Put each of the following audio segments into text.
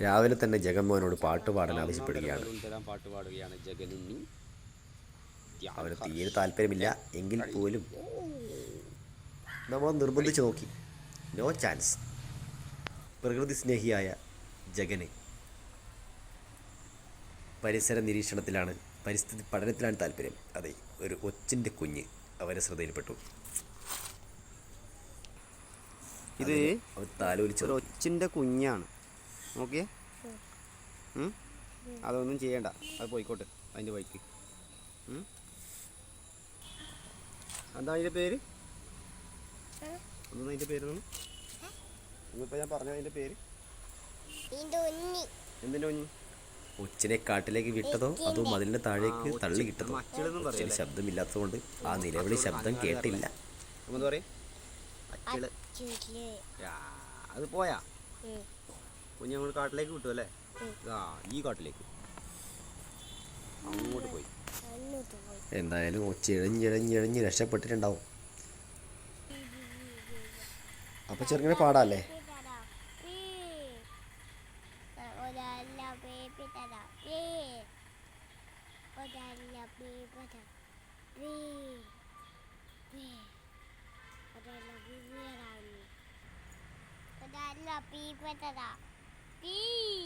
രാവിലെ തന്നെ ജഗന്മോഹനോട് പാട്ട് പാടാൻ ആവശ്യപ്പെടുകയാണ്. തരാൻ പാട്ട് പാടുകയാണ് ജഗനുണ്ണി അവന് തീരെ താല്പര്യമില്ല. എങ്കിൽ പോലും നമ്മൾ നിർബന്ധിച്ച് നോക്കി. നോ ചാൻസ് പ്രകൃതി സ്നേഹിയായ ജഗന് പരിസര നിരീക്ഷണത്തിലാണ് പരിസ്ഥിതി പഠനത്തിലാണ് താല്പര്യം. അതെ ഒരു ഒച്ചിന്റെ കുഞ്ഞ് അവരെ ശ്രദ്ധയിൽപ്പെട്ടു. ഇത് താലോലിച്ചു ഒച്ചിന്റെ കുഞ്ഞാണ്. നോക്കിയേ? അതൊന്നും ചെയ്യണ്ട. അത് പോയിക്കോട്ടെ. അതിന്റെ വഴിക്ക്? എന്താ അതിന്റെ പേര്? അതൊന്നും അതിന്റെ പേര് ഇന്നിപ്പോൾ ഞാൻ പറഞ്ഞു അതിന്റെ പേര്? എന്തിന്റെ ഒന്നി ഒച്ചിനെ കാട്ടിലേക്ക് വിട്ടതോ? അതോ മതിലിന്റെ താഴേക്ക് തള്ളി കിട്ടതോ ഒച്ചിന് ശബ്ദമില്ലാത്തതുകൊണ്ട് ആ നിലവിളി ശബ്ദം കേട്ടില്ല. അത് പോയാ. കുഞ്ഞ് നമ്മൾ കാട്ടിലേക്ക് വിട്ടു അല്ലേ. ആ ഈ കാട്ടിലേക്ക്. അങ്ങോട്ട് പോയി. എന്തായാലും ഒച്ചിഴഞ്ഞിഴഞ്ഞിഴഞ്ഞ് രക്ഷപ്പെട്ടിട്ടുണ്ടാവും. അപ്പൊ ചെറുങ്ങനെ പാടാല്ലേ. ഒരല്ല ബേബി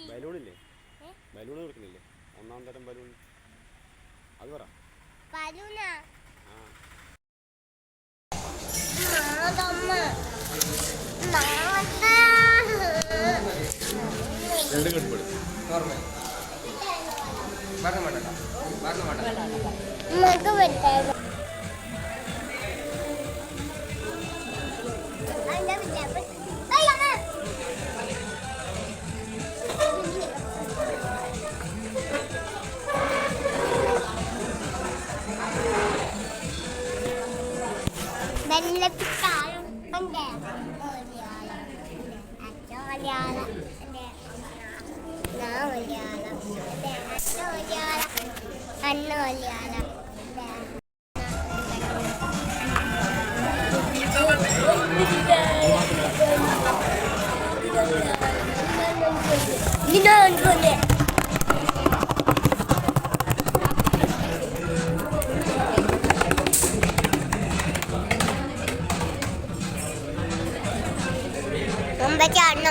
ബലൂണില്ലേ? ബലൂൺ കൊടുക്കുന്നില്ലേ ഒന്നാം തരം ബലൂൺ. അത് പറ. രണ്ടും കെട്ടുപെടും മക വെട്ടാണ് വെള്ളപ്പിക്കാളും ഉണ്ട് മലയാളം അച്ഛൻ മലയാളം ഞാൻ മലയാളം മുമ്പച്ചാടണം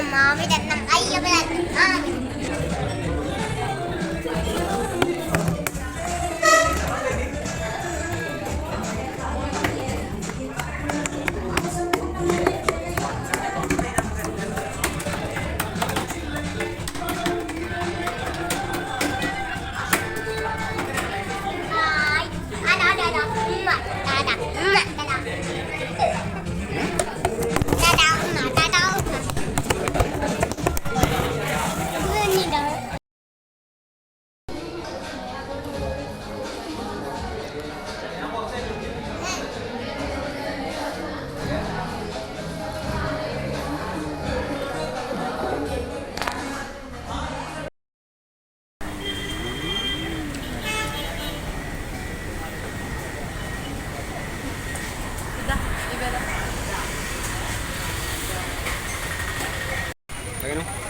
മാവിടണം അയ്യവരണം ആ Hai.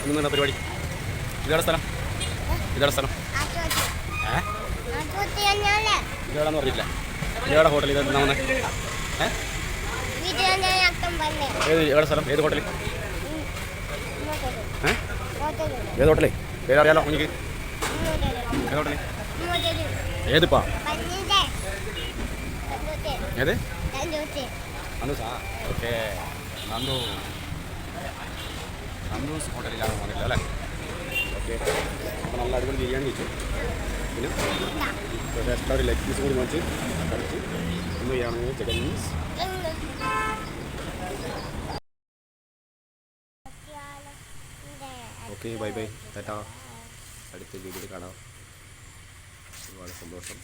ഒന്നും പരിപാടി? ഇതേടെ സ്ഥലം? ഇതേടെ സ്ഥലം. ഏ? ഇതേടാന്ന് പറഞ്ഞില്ല ഇതേടെ ഹോട്ടൽ ഇത് എന്താ വന്നേ. ഏത് എവിടെ സ്ഥലം? ഏത് ഹോട്ടലിൽ. ഏ. ഏത് ഹോട്ടലേ? പേരറിയാലോ എനിക്ക് ഏത് ഹോട്ടലേ. ഏതിപ്പാ? ഏത്? ഓക്കെ. നന്ദു. നന്ദൂസ് ഹോട്ടലിലാണ് വന്നില്ല അല്ലേ? ഓക്കെ. അപ്പോൾ നല്ല അടിപൊളി ബിരിയാണി വെച്ചു പിന്നെ എക്സ്ട്രാ ഒരു ലെഗ് പീസ് കൂടി മേടിച്ച് കഴിച്ച് ഇന്ന് ചെയ്യണമെങ്കിൽ chicken means okay bye bye. Tata. അടുത്ത വീഡിയോയിൽ കാണാം. ഒരുപാട് സന്തോഷം.